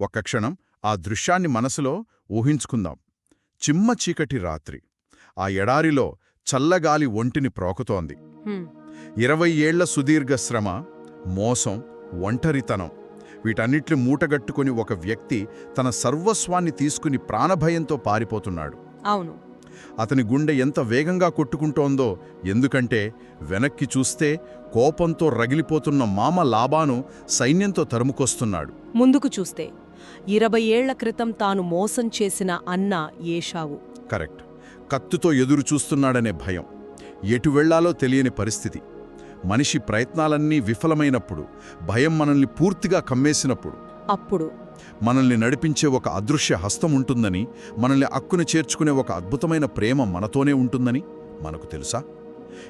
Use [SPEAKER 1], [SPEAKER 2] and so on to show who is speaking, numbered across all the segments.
[SPEAKER 1] ఒక్క క్షణం ఆ దృశ్యాన్ని మనసులో ఊహించుకుందాం. చిమ్మ చీకటి రాత్రి. ఆ ఎడారిలో చల్లగాలి ఒంటిని ప్రోకుతోంది. ఇరవై ఏళ్ళ సుదీర్ఘ శ్రమ మోసం ఒంటరితనం వీటన్నిటిని మూటగట్టుకుని ఒక వ్యక్తి తన సర్వస్వాన్ని తీసుకుని ప్రాణభయంతో పారిపోతున్నాడు.
[SPEAKER 2] అవును.
[SPEAKER 1] అతని గుండె ఎంత వేగంగా కొట్టుకుంటోందో ఎందుకంటే వెనక్కి చూస్తే కోపంతో రగిలిపోతున్న మామ లాబాను సైన్యంతో తరుముకొస్తున్నాడు.
[SPEAKER 2] ముందుకు చూస్తే. ఇరవై ఏళ్ళ క్రితం తాను మోసం చేసిన అన్న ఏషావు.
[SPEAKER 1] కరెక్ట్. కత్తుతో ఎదురు చూస్తున్నాడనే భయం ఎటు వెళ్ళాలో తెలియని పరిస్థితి. మనిషి ప్రయత్నాలన్నీ విఫలమైనప్పుడు భయం మనల్ని పూర్తిగా కమ్మేసినప్పుడు.
[SPEAKER 2] అప్పుడు.
[SPEAKER 1] మనల్ని నడిపించే ఒక అదృశ్య హస్తం ఉంటుందని మనల్ని అక్కున చేర్చుకునే ఒక అద్భుతమైన ప్రేమ మనతోనే ఉంటుందని మనకు తెలుసా?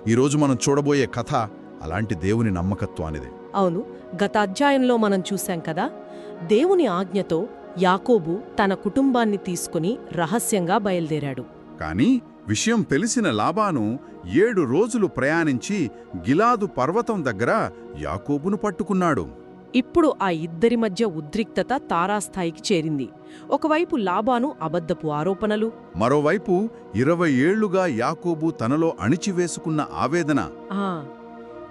[SPEAKER 1] ఈరోజు మనం చూడబోయే కథ అలాంటి దేవుని నమ్మకత్వానిదే.
[SPEAKER 2] అవును గత అధ్యాయంలో మనం చూశాం కదా దేవుని ఆజ్ఞతో యాకోబు తన కుటుంబాన్ని తీసుకుని రహస్యంగా బయలుదేరాడు.
[SPEAKER 1] కాని విషయం తెలిసిన లాబాను ఏడు రోజులు ప్రయాణించి గిలాదు పర్వతం దగ్గర యాకోబును పట్టుకున్నాడు.
[SPEAKER 2] ఇప్పుడు ఆ ఇద్దరి మధ్య ఉద్రిక్తత తారాస్థాయికి చేరింది. ఒకవైపు లాబాను అబద్ధపు ఆరోపణలు
[SPEAKER 1] మరోవైపు ఇరవై ఏళ్ళుగా యాకోబు తనలో అణిచివేసుకున్న ఆవేదన.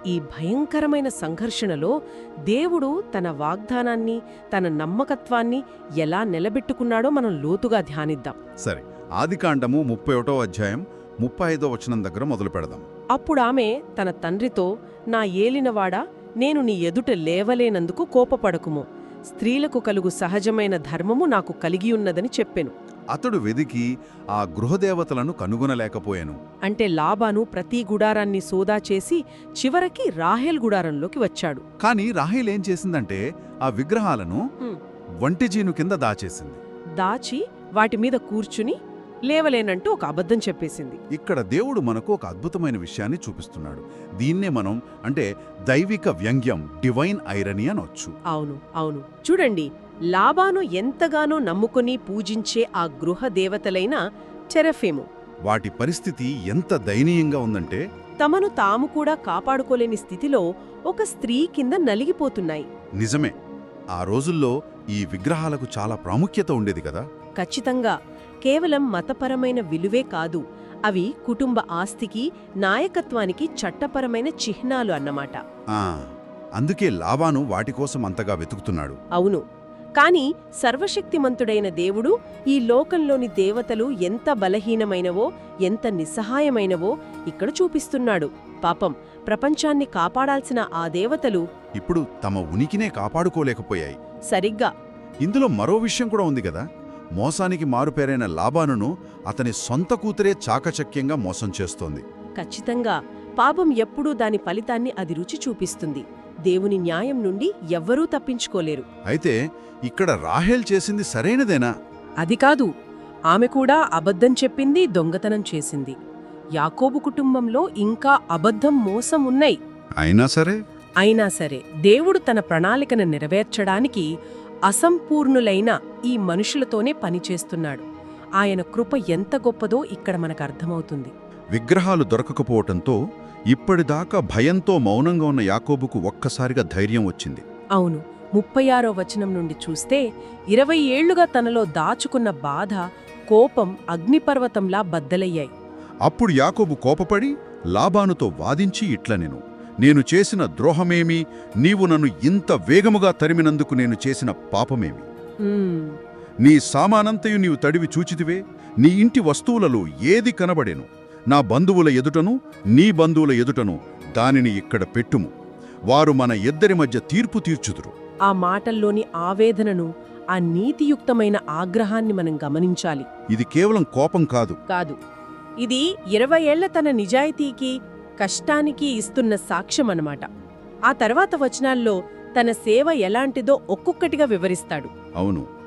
[SPEAKER 2] ఈ భయంకరమైన సంఘర్షణలో దేవుడు తన వాగ్దానాన్ని తన నమ్మకత్వాన్ని ఎలా నిలబెట్టుకున్నాడో మనం లోతుగా ధ్యానిద్దాం.
[SPEAKER 1] సరే ఆదికాండము ముప్పై ఒకటో అధ్యాయం ముప్పై ఐదో వచనం దగ్గర మొదలు పెడదాం.
[SPEAKER 2] అప్పుడామె తన తండ్రితో నా ఏలినవాడా నేను నీ ఎదుట లేవలేనందుకు కోపపడకుము. స్త్రీలకు కలుగు సహజమైన ధర్మము నాకు కలిగియున్నదని చెప్పెను.
[SPEAKER 1] అతడు వెదికి ఆ గృహదేవతలను కనుగొనలేకపోయాను.
[SPEAKER 2] అంటే లాబాను ప్రతి గుడారాన్ని సోదా చేసి చివరికి రాహేల్ గుడారంలోకి వచ్చాడు.
[SPEAKER 1] కాని రాహేల్ ఏం చేసిందంటే ఆ విగ్రహాలను. వంటిజీను కింద దాచేసింది.
[SPEAKER 2] దాచి వాటి మీద కూర్చుని లేవలేనంటూ ఒక అబద్ధం చెప్పేసింది.
[SPEAKER 1] ఇక్కడ దేవుడు మనకు ఒక అద్భుతమైన విషయాన్ని చూపిస్తున్నాడు. దీన్నే మనం అంటే దైవిక వ్యంగ్యం డివైన్ ఐరనీ అనొచ్చు.
[SPEAKER 2] అవును అవును. చూడండి లాబాను ఎంతగానో నమ్ముకుని పూజించే ఆ గృహ దేవతలైన చెరఫేము.
[SPEAKER 1] వాటి పరిస్థితి ఎంత దయనీయంగా ఉందంటే
[SPEAKER 2] తమను తాము కూడా కాపాడుకోలేని స్థితిలో ఒక స్త్రీ కింద నలిగిపోతున్నాయి.
[SPEAKER 1] నిజమే. ఆ రోజుల్లో ఈ విగ్రహాలకు చాలా ప్రాముఖ్యత ఉండేది కదా?
[SPEAKER 2] ఖచ్చితంగా. కేవలం మతపరమైన విలువే కాదు. అవి కుటుంబ ఆస్తికి నాయకత్వానికి చట్టపరమైన చిహ్నాలు అన్నమాట.
[SPEAKER 1] అందుకే లాబాను వాటి కోసం అంతగా వెతుకుతున్నాడు.
[SPEAKER 2] అవును. కాని సర్వశక్తిమంతుడైన దేవుడు ఈ లోకంలోని దేవతలు ఎంత బలహీనమైనవో ఎంత నిస్సహాయమైనవో ఇక్కడ చూపిస్తున్నాడు. పాపం ప్రపంచాన్ని కాపాడాల్సిన ఆ దేవతలు
[SPEAKER 1] ఇప్పుడు తమ ఉనికినే కాపాడుకోలేకపోయాయి.
[SPEAKER 2] సరిగ్గా.
[SPEAKER 1] ఇందులో మరో విషయం కూడా ఉంది కదా? మోసానికి మారుపేరైన లాబానును అతని సొంత కూతురే చాకచక్యంగా మోసం చేస్తోంది.
[SPEAKER 2] ఖచ్చితంగా. పాపం ఎప్పుడూ దాని ఫలితాన్ని అది రుచి చూపిస్తుంది. దేవుని న్యాయం నుండి ఎవ్వరూ తప్పించుకోలేరు.
[SPEAKER 1] అయితే ఇక్కడ రాహేల్ చేసింది సరైనదేనా?
[SPEAKER 2] అది కాదు. ఆమె కూడా అబద్ధం చెప్పింది దొంగతనం చేసింది. యాకోబు కుటుంబంలో ఇంకా అబద్ధం మోసం ఉన్నాయి.
[SPEAKER 1] అయినా సరే?
[SPEAKER 2] అయినా సరే దేవుడు తన ప్రణాళికను నెరవేర్చడానికి అసంపూర్ణులైన ఈ మనుషులతోనే పనిచేస్తున్నాడు. ఆయన కృప ఎంత గొప్పదో ఇక్కడ మనకు అర్థమవుతుంది.
[SPEAKER 1] విగ్రహాలు దొరకకపోవటంతో ఇప్పటిదాకా భయంతో మౌనంగా ఉన్న యాకోబుకు ఒక్కసారిగా ధైర్యం వచ్చింది.
[SPEAKER 2] అవును ముప్పై ఆరో వచనం నుండి చూస్తే ఇరవై ఏళ్ళుగా తనలో దాచుకున్న బాధ కోపం అగ్నిపర్వతంలా బద్దలయ్యాయి.
[SPEAKER 1] అప్పుడు యాకోబు కోపపడి లాబానుతో వాదించి ఇట్లనెను నేను చేసిన ద్రోహమేమి? నీవు నన్ను ఇంత వేగముగా తరిమినందుకు నేను చేసిన పాపమేమి?
[SPEAKER 2] "ఉమ్,
[SPEAKER 1] నీ సామానంతయు నీవు తడివి చూచితివే నీ ఇంటి వస్తువులలో ఏది కనబడెను? నా బంధువుల ఎదుటను నీ బంధువుల ఎదుటను దానిని ఇక్కడ పెట్టుము. వారు మన ఇద్దరి మధ్య తీర్పు తీర్చుదురు.
[SPEAKER 2] ఆ మాటల్లోని ఆవేదనను ఆ నీతియుక్తమైన ఆగ్రహాన్ని మనం గమనించాలి.
[SPEAKER 1] ఇది కేవలం కోపం కాదు.
[SPEAKER 2] కాదు. ఇది ఇరవై ఏళ్ళ తన నిజాయితీకి కష్టానికి ఇస్తున్న సాక్ష్యం అన్నమాట ఆ తర్వాత వచనాల్లో తన సేవ ఎలాంటిదో ఒక్కొక్కటిగా వివరిస్తాడు.
[SPEAKER 1] అవును.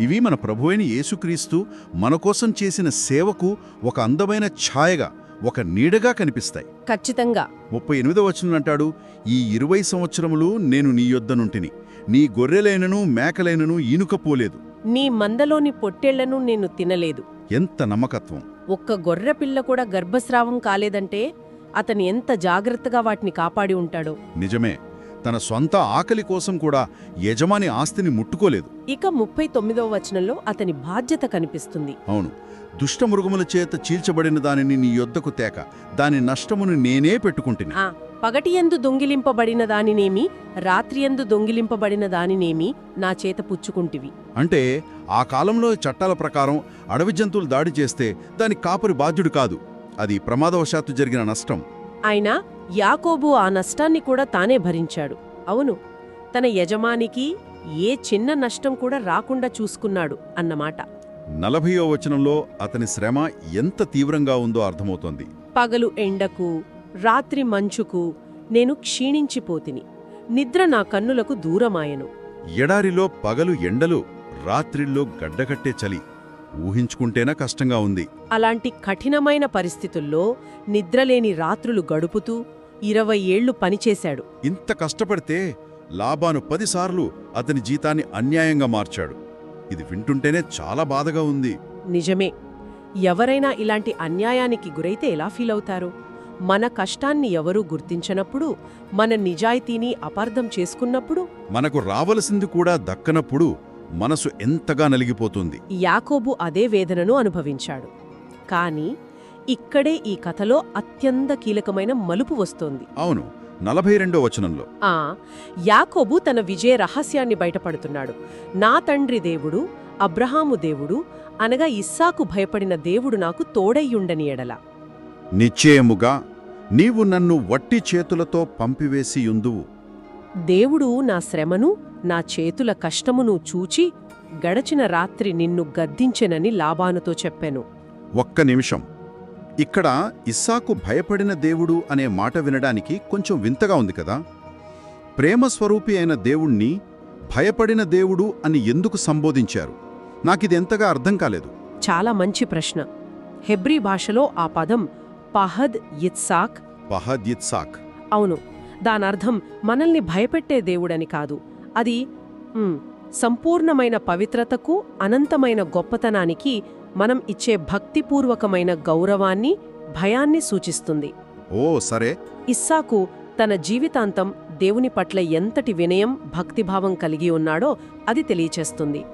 [SPEAKER 1] ఇవి మన ప్రభువైన యేసుక్రీస్తు మన కోసం చేసిన సేవకు ఒక అందమైన ఛాయగా ఒక నీడగా కనిపిస్తాయి.
[SPEAKER 2] ఖచ్చితంగా.
[SPEAKER 1] ముప్పై ఎనిమిదో వచనం అంటాడు ఈ ఇరవై సంవత్సరములు నేను నీ యొద్దనుంటిని నీ గొర్రెలైనను మేకలైనను ఈనుకపోలేదు
[SPEAKER 2] నీ మందలోని పొట్టేళ్ళను నేను తినలేదు.
[SPEAKER 1] ఎంత నమ్మకత్వం.
[SPEAKER 2] ఒక్క గొర్రె పిల్ల కూడా గర్భస్రావం కాలేదంటే అతను ఎంత జాగ్రత్తగా వాటిని కాపాడి ఉంటాడో.
[SPEAKER 1] నిజమే. తన సొంత ఆకలి కోసం కూడా యజమాని ఆస్తిని ముట్టుకోలేదు.
[SPEAKER 2] ఇక ముప్పై తొమ్మిదవ వచనంలో అతని బాధ్యత కనిపిస్తుంది.
[SPEAKER 1] అవును. దుష్టమృగముల చేత చీల్చబడిన దానిని నీ యొద్దకు తేక. దాని నష్టమును నేనే పెట్టుకుంటుని.
[SPEAKER 2] పగటియందు దొంగిలింపబడిన దానినేమి రాత్రియందు దొంగిలింపబడిన దానినేమి నా చేత పుచ్చుకుంటివి.
[SPEAKER 1] అంటే ఆ కాలంలో చట్టాల ప్రకారం అడవి జంతువులు దాడి చేస్తే దానికి కాపరి బాధ్యుడు కాదు. అది ప్రమాదవశాత్తు జరిగిన నష్టం.
[SPEAKER 2] అయినా యాకోబు ఆ నష్టాన్ని కూడా తానే భరించాడు. అవును తన యజమానికి ఏ చిన్న నష్టం కూడా రాకుండా చూసుకున్నాడు అన్నమాట.
[SPEAKER 1] నలభయో వచనంలో అతని శ్రమ ఎంత తీవ్రంగా ఉందో అర్థమవుతోంది.
[SPEAKER 2] పగలు ఎండకు రాత్రి మంచుకు నేను క్షీణించిపోతిని. నిద్ర నా కన్నులకు దూరమాయను.
[SPEAKER 1] ఎడారిలో పగలు ఎండలు రాత్రిల్లో గడ్డకట్టే చలి. ఊహించుకుంటేనా కష్టంగా ఉంది.
[SPEAKER 2] అలాంటి కఠినమైన పరిస్థితుల్లో నిద్రలేని రాత్రులు గడుపుతూ ఇరవై ఏళ్ళు పనిచేశాడు.
[SPEAKER 1] ఇంత కష్టపడితే లాబాను పదిసార్లు అతని జీతాన్ని అన్యాయంగా మార్చాడు. ఇది వింటుంటేనే చాలా బాధగా ఉంది.
[SPEAKER 2] నిజమే. ఎవరైనా ఇలాంటి అన్యాయానికి గురైతే ఎలా ఫీల్ అవుతారు? మన కష్టాన్ని ఎవరూ గుర్తించనప్పుడు మన నిజాయితీని అపార్థం చేసుకున్నప్పుడు?
[SPEAKER 1] మనకు రావలసింది కూడా దక్కనప్పుడు మనసు ఎంతగా నలిగిపోతుంది.
[SPEAKER 2] యాకోబు అదే వేదనను అనుభవించాడు. కాని ఇక్కడే ఈ కథలో అత్యంత కీలకమైన మలుపు వస్తోంది.
[SPEAKER 1] అవును నలభై రెండో వచనంలో.
[SPEAKER 2] ఆ యాకోబు తన విజయ రహస్యాన్ని బయటపడుతున్నాడు. నా తండ్రి దేవుడు అబ్రహాము దేవుడు అనగా ఇస్సాకు భయపడిన దేవుడు నాకు తోడయ్యుండని ఎడల.
[SPEAKER 1] నిశ్చయముగా నీవు నన్ను వట్టి చేతులతో పంపివేసియుందువు.
[SPEAKER 2] దేవుడు నా శ్రమను నా చేతుల కష్టమును చూచి గడచిన రాత్రి నిన్ను గద్దించెనని లాబానుతో చెప్పాను.
[SPEAKER 1] ఒక్క నిమిషం. ఇక్కడ ఇస్సాకు భయపడిన దేవుడు అనే మాట వినడానికి కొంచెం వింతగా ఉంది కదా. ప్రేమస్వరూపి అయిన దేవుణ్ణి భయపడిన దేవుడు అని ఎందుకు సంబోధించారు? నాకిదెంతగా అర్థం కాలేదు.
[SPEAKER 2] చాలా మంచి ప్రశ్న. హెబ్రీ భాషలో ఆ పదం పహద్ ఇత్సాక్.
[SPEAKER 1] పహద్యిత్సాక్
[SPEAKER 2] అవును. దానర్థం మనల్ని భయపెట్టే దేవుడని కాదు. అది సంపూర్ణమైన పవిత్రతకు అనంతమైన గొప్పతనానికి మనం ఇచ్చే భక్తిపూర్వకమైన గౌరవాన్ని భయాన్ని సూచిస్తుంది.
[SPEAKER 1] ఓ సరే.
[SPEAKER 2] ఇస్సాకు తన జీవితాంతం దేవుని పట్ల ఎంతటి వినయం భక్తిభావం కలిగి ఉన్నాడో అది తెలియచేస్తుంది.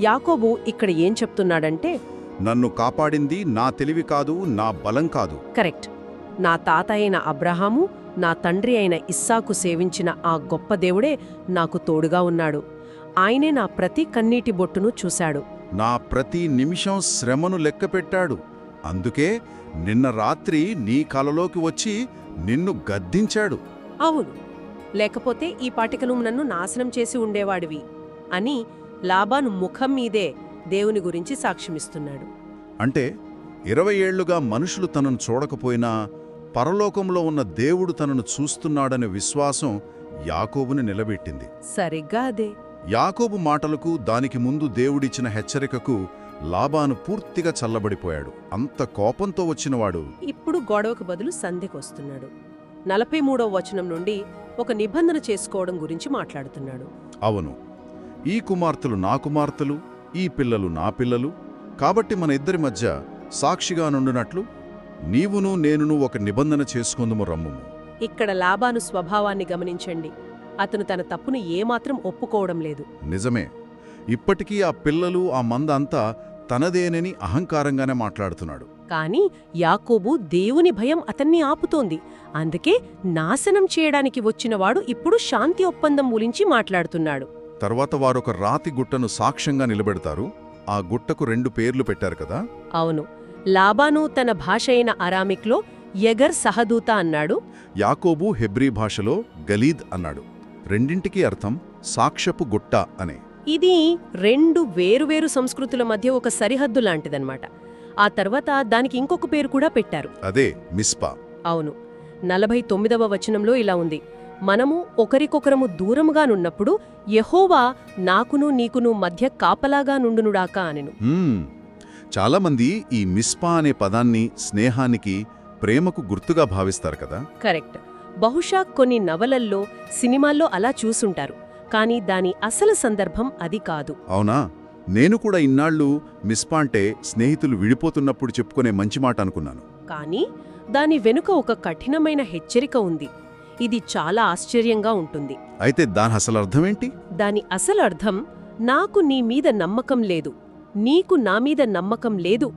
[SPEAKER 2] యాకోబు ఇక్కడ ఏం చెప్తున్నాడంటే
[SPEAKER 1] నన్ను కాపాడింది నా తెలివి కాదు నా బలం కాదు.
[SPEAKER 2] కరెక్ట్. నా తాత అయిన అబ్రహాము నా తండ్రి అయిన ఇస్సాకు సేవించిన ఆ గొప్ప దేవుడే నాకు తోడుగా ఉన్నాడు. ఆయనే నా ప్రతి కన్నీటి బొట్టును చూశాడు.
[SPEAKER 1] నా ప్రతి నిమిషం శ్రమను లెక్కపెట్టాడు అందుకే నిన్న రాత్రి నీ కలలోకి వచ్చి నిన్ను గద్దించాడు.
[SPEAKER 2] అవును. లేకపోతే ఈ పాటిక నువ్వు నన్ను నాశనం చేసి ఉండేవాడివి అని లాబాను ముఖం మీదే దేవుని గురించి సాక్ష్యమిస్తున్నాడు.
[SPEAKER 1] అంటే ఇరవై ఏళ్ళుగా మనుషులు తనను చూడకపోయినా పరలోకంలో ఉన్న దేవుడు తనను చూస్తున్నాడనే విశ్వాసం యాకోబుని నిలబెట్టింది.
[SPEAKER 2] సరిగ్గా అదే.
[SPEAKER 1] యాకోబు మాటలకు దానికి ముందు దేవుడిచ్చిన హెచ్చరికకు లాబాను పూర్తిగా చల్లబడిపోయాడు. అంత కోపంతో వచ్చినవాడు
[SPEAKER 2] ఇప్పుడు గొడవకు బదులు సంధికొస్తున్నాడు. నలభై మూడవ వచనం నుండి ఒక నిబంధన చేసుకోవడం గురించి మాట్లాడుతున్నాడు.
[SPEAKER 1] అవును. ఈ కుమార్తెలు నా కుమార్తెలు ఈ పిల్లలు నా పిల్లలు. కాబట్టి మన ఇద్దరి మధ్య సాక్షిగా నుండునట్లు నీవును నేనును ఒక నిబంధన చేసుకుందుము రమ్ముము.
[SPEAKER 2] ఇక్కడ లాబాను స్వభావాన్ని గమనించండి. అతను తన తప్పును ఏమాత్రం ఒప్పుకోవడం లేదు.
[SPEAKER 1] నిజమే. ఇప్పటికీ ఆ పిల్లలు ఆ మంద అంతా తనదేనని అహంకారంగానే మాట్లాడుతున్నాడు.
[SPEAKER 2] కాని యాకోబు దేవుని భయం అతన్ని ఆపుతోంది. అందుకే నాశనం చేయడానికి వచ్చినవాడు ఇప్పుడు శాంతి ఒప్పందం గురించి మాట్లాడుతున్నాడు.
[SPEAKER 1] తర్వాత వారొక రాతి గుట్టను సాక్ష్యంగా నిలబెడతారు. ఆ గుట్టకు రెండు పేర్లు పెట్టారు కదా?
[SPEAKER 2] అవును. లాబాను తన భాష అయిన అరామిక్లో యగర్ సహదూత అన్నాడు.
[SPEAKER 1] యాకోబు హెబ్రీ భాషలో గలీద్ అన్నాడు. రెండింటికి అర్థం సాక్ష్యపు గుట్ట అనే.
[SPEAKER 2] ఇది రెండు వేరువేరు సంస్కృతుల మధ్య ఒక సరిహద్దు లాంటిదన్నమాట. ఆ తర్వాత దానికి ఇంకొక పేరు కూడా పెట్టారు.
[SPEAKER 1] అదే మిస్పా.
[SPEAKER 2] అవును. నలభై తొమ్మిదవ వచనంలో ఇలా ఉంది. మనము ఒకరికొకరము దూరముగానున్నప్పుడు యెహోవా నాకును నీకును మధ్య కాపలాగా నుండునుడాకా అనెను.
[SPEAKER 1] చాలామంది ఈ మిస్పా అనే పదాన్ని స్నేహానికి ప్రేమకు గుర్తుగా భావిస్తారు కదా?
[SPEAKER 2] కరెక్ట్. బహుశా కొన్ని నవలల్లో సినిమాల్లో అలా చూసుంటారు. కానీ దాని అసలు సందర్భం అది కాదు.
[SPEAKER 1] అవునా? నేను కూడా ఇన్నాళ్ళు మిస్పా అంటే స్నేహితులు విడిపోతున్నప్పుడు చెప్పుకునే మంచి మాట అనుకున్నాను.
[SPEAKER 2] కానీ దాని వెనుక ఒక కఠినమైన హెచ్చరిక ఉంది. ఇది చాలా ఆశ్చర్యంగా ఉంటుంది.
[SPEAKER 1] అయితే దాని అసలు అర్థమేంటి?
[SPEAKER 2] దాని అసలు అర్థం నాకు నీ మీద నమ్మకం లేదు. నీకు నా మీద నమ్మకం లేదు.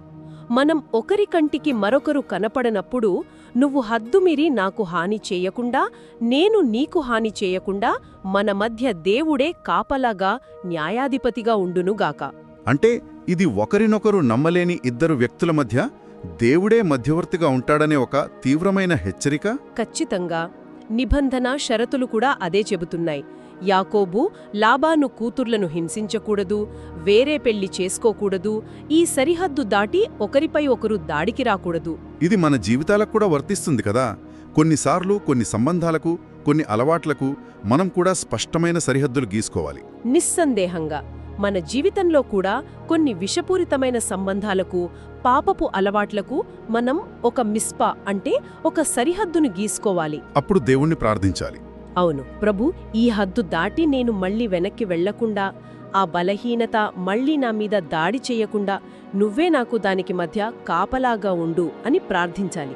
[SPEAKER 2] మనం ఒకరి కంటికి మరొకరు కనపడనప్పుడు నువ్వు హద్దుమిరి నాకు హాని చేయకుండా నేను నీకు హాని చేయకుండా మన మధ్య దేవుడే కాపలాగా న్యాయాధిపతిగా ఉండునుగాక.
[SPEAKER 1] అంటే ఇది ఒకరినొకరు నమ్మలేని ఇద్దరు వ్యక్తుల మధ్య దేవుడే మధ్యవర్తిగా ఉంటాడనే ఒక తీవ్రమైన హెచ్చరిక?
[SPEAKER 2] ఖచ్చితంగా. నిబంధన షరతులు కూడా అదే చెబుతున్నాయి. యాకోబు లాబాను కూతుర్లను హింసించకూడదు వేరే పెళ్ళి చేసుకోకూడదు ఈ సరిహద్దు దాటి ఒకరిపై ఒకరు దాడికి రాకూడదు.
[SPEAKER 1] ఇది మన జీవితాలకు కూడా వర్తిస్తుంది కదా. కొన్నిసార్లు కొన్ని సంబంధాలకు కొన్ని అలవాట్లకు మనం కూడా స్పష్టమైన సరిహద్దులు గీసుకోవాలి.
[SPEAKER 2] నిస్సందేహంగా మన జీవితంలో కూడా కొన్ని విషపూరితమైన సంబంధాలకు పాపపు అలవాట్లకు మనం ఒక మిస్పా అంటే ఒక సరిహద్దును గీసుకోవాలి.
[SPEAKER 1] అప్పుడు దేవుణ్ణి ప్రార్థించాలి.
[SPEAKER 2] అవును. ప్రభు ఈ హద్దు దాటి నేను మళ్ళీ వెనక్కి వెళ్ళకుండా ఆ బలహీనత మళ్ళీ నా మీద దాడి చెయ్యకుండా నువ్వే నాకు దానికి మధ్య కాపలాగా ఉండు అని ప్రార్థించాలి.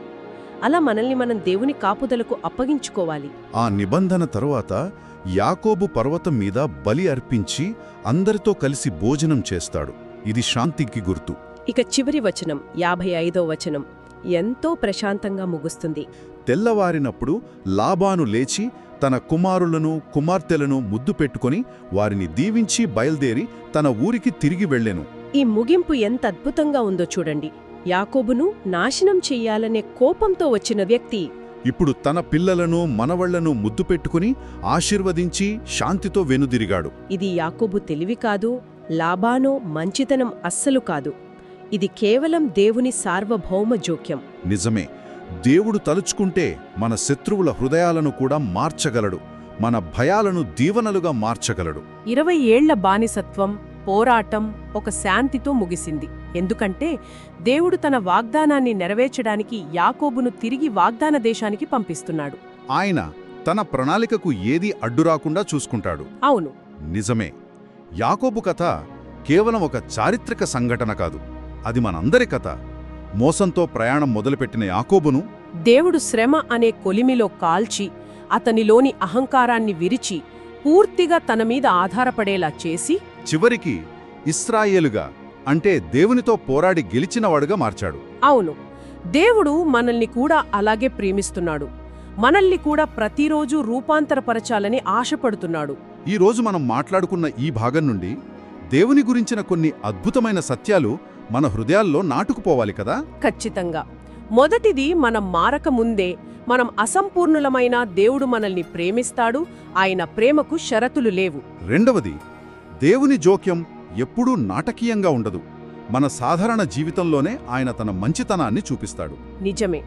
[SPEAKER 2] అలా మనల్ని మనం దేవుని కాపుదలకు అప్పగించుకోవాలి.
[SPEAKER 1] ఆ నిబంధన తరువాత యాకోబు పర్వతం మీద బలి అర్పించి అందరితో కలిసి భోజనం చేస్తాడు. ఇది శాంతికి గుర్తు.
[SPEAKER 2] ఇక చివరి వచనం యాభై ఐదో వచనం. ఎంతో ప్రశాంతంగా ముగుస్తుంది.
[SPEAKER 1] తెల్లవారినప్పుడు లాబాను లేచి తన కుమారులను కుమార్తెలను ముద్దు పెట్టుకొని వారిని దీవించి బయల్దేరి తన ఊరికి తిరిగి వెళ్ళెను.
[SPEAKER 2] ఈ ముగింపు ఎంత అద్భుతంగా ఉందో చూడండి. యాకోబును నాశనం చెయ్యాలనే కోపంతో వచ్చిన వ్యక్తి.
[SPEAKER 1] ఇప్పుడు తన పిల్లలను మనవళ్ళను ముద్దు పెట్టుకుని ఆశీర్వదించి శాంతితో వెనుదిరిగాడు.
[SPEAKER 2] ఇది యాకోబు తెలివి కాదు లాబానో మంచితనం అస్సలు కాదు. ఇది కేవలం దేవుని సార్వభౌమ జోక్యం.
[SPEAKER 1] నిజమే. దేవుడు తలుచుకుంటే మన శత్రువుల హృదయాలను కూడా మార్చగలడు. మన భయాలను దీవనలుగా మార్చగలడు.
[SPEAKER 2] ఇరవై ఏళ్ళ బానిసత్వం పోరాటం ఒక శాంతితో ముగిసింది. ఎందుకంటే దేవుడు తన వాగ్దానాన్ని నెరవేర్చడానికి యాకోబును తిరిగి వాగ్దాన దేశానికి పంపిస్తున్నాడు.
[SPEAKER 1] ఆయన తన ప్రణాళికకు ఏదీ అడ్డురాకుండా చూసుకుంటాడు.
[SPEAKER 2] అవును.
[SPEAKER 1] నిజమే. యాకోబు కథ కేవలం ఒక చారిత్రక సంఘటన కాదు. అది మనందరి కథ. మోసంతో ప్రయాణం మొదలుపెట్టిన యాకోబును
[SPEAKER 2] దేవుడు శ్రమ అనే కొలిమిలో కాల్చి అతనిలోని అహంకారాన్ని విరిచి పూర్తిగా తన మీద ఆధారపడేలా చేసి
[SPEAKER 1] చివరికి ఇస్రాయేలుగా అంటే దేవునితో పోరాడి గెలిచినవాడుగా మార్చాడు.
[SPEAKER 2] అవును దేవుడు మనల్ని కూడా అలాగే ప్రేమిస్తున్నాడు. మనల్ని కూడా ప్రతిరోజు రూపాంతరపరచాలని ఆశపడుతున్నాడు.
[SPEAKER 1] ఈ రోజు మనం మాట్లాడుకున్న ఈ భాగం నుండి దేవుని గురించిన కొన్ని అద్భుతమైన సత్యాలు మన హృదయాల్లో నాటుకుపోవాలి కదా?
[SPEAKER 2] ఖచ్చితంగా. మొదటిది మనం మారక ముందే మనం అసంపూర్ణులమైన దేవుడు మనల్ని ప్రేమిస్తాడు ఆయన ప్రేమకు షరతులు లేవు.
[SPEAKER 1] రెండవది దేవుని జోక్యం ఎప్పుడూ నాటకీయంగా ఉండదు. మన సాధారణ జీవితంలోనే ఆయన తన మంచితనాన్ని చూపిస్తాడు.
[SPEAKER 2] నిజమే.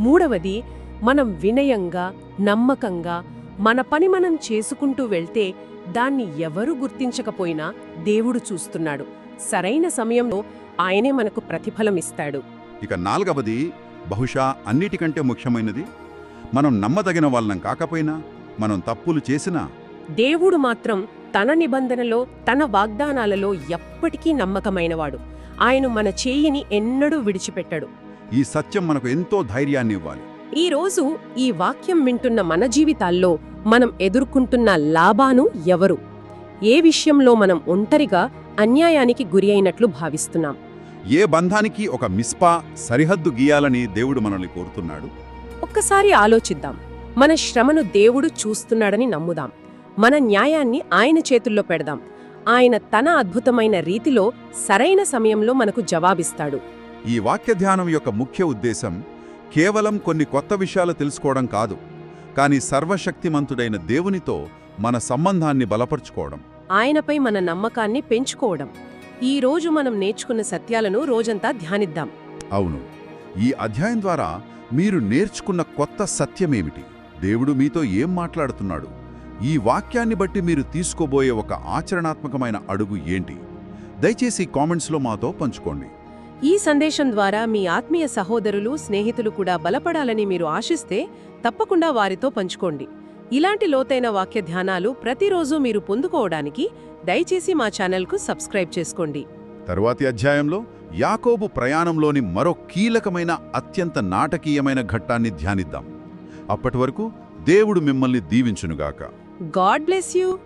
[SPEAKER 2] మూడవది మనం వినయంగా నమ్మకంగా మన పని మనం చేసుకుంటూ వెళ్తే దాన్ని ఎవరు గుర్తించకపోయినా దేవుడు చూస్తున్నాడు. సరైన సమయంలో ఆయనే మనకు ప్రతిఫలం ఇస్తాడు
[SPEAKER 1] ఇక నాలుగవది బహుశా అన్నిటికంటే ముఖ్యమైనది మనం నమ్మదగిన వాళ్ళం కాకపోయినా మనం తప్పులు చేసినా
[SPEAKER 2] దేవుడు మాత్రం తన నిబంధనలో తన వాగ్దానాలలో ఎప్పటికీ నమ్మకమైనవాడు. ఆయన మన చేయిని ఎన్నడూ విడిచిపెట్టడు.
[SPEAKER 1] ఈ సత్యం మనకు ఎంతో ధైర్యాన్ని ఇవ్వాలి.
[SPEAKER 2] ఈ రోజు ఈ వాక్యం వింటున్న మన జీవితాల్లో మనం ఎదుర్కొంటున్న లాభాను ఎవరు? ఏ విషయంలో మనం ఒంటరిగా అన్యాయానికి గురి అయినట్లు భావిస్తున్నాం?
[SPEAKER 1] ఏ బంధానికి ఒక మిస్పా సరిహద్దు గీయాలని దేవుడు మనల్ని కోరుతున్నాడు?
[SPEAKER 2] ఒక్కసారి ఆలోచిద్దాం. మన శ్రమను దేవుడు చూస్తున్నాడని నమ్ముదాం. మన న్యాయాన్ని ఆయన చేతుల్లో పెడదాం. ఆయన తన అద్భుతమైన రీతిలో సరైన సమయంలో మనకు జవాబిస్తాడు.
[SPEAKER 1] ఈ వాక్య ధ్యానం యొక్క ముఖ్య ఉద్దేశం కేవలం కొన్ని కొత్త విషయాలు తెలుసుకోవడం కాదు కానీ సర్వశక్తిమంతుడైన దేవునితో మన సంబంధాన్ని బలపరుచుకోవడం.
[SPEAKER 2] ఆయనపై మన నమ్మకాన్ని పెంచుకోవడం. ఈ రోజు మనం నేర్చుకున్న సత్యాలను రోజంతా ధ్యానిద్దాం.
[SPEAKER 1] అవును. ఈ అధ్యాయం ద్వారా మీరు నేర్చుకున్న కొత్త సత్యమేమిటి? దేవుడు మీతో ఏం మాట్లాడుతున్నాడు? ఈ వాక్యాన్ని బట్టి మీరు తీసుకోబోయే ఒక ఆచరణాత్మకమైన అడుగు ఏంటి? దయచేసి కామెంట్స్లో మాతో పంచుకోండి.
[SPEAKER 2] ఈ సందేశం ద్వారా మీ ఆత్మీయ సహోదరులు స్నేహితులు కూడా బలపడాలని మీరు ఆశిస్తే తప్పకుండా వారితో పంచుకోండి. ఇలాంటి లోతైన వాక్య ధ్యానాలు ప్రతిరోజు మీరు పొందుకోవడానికి దయచేసి మా ఛానల్కు సబ్స్క్రైబ్ చేసుకోండి.
[SPEAKER 1] తరువాతి అధ్యాయంలో యాకోబు ప్రయాణంలోని మరో కీలకమైన అత్యంత నాటకీయమైన ఘట్టాన్ని ధ్యానిద్దాం. అప్పటి వరకు దేవుడు మిమ్మల్ని దీవించునుగాక.
[SPEAKER 2] God bless you.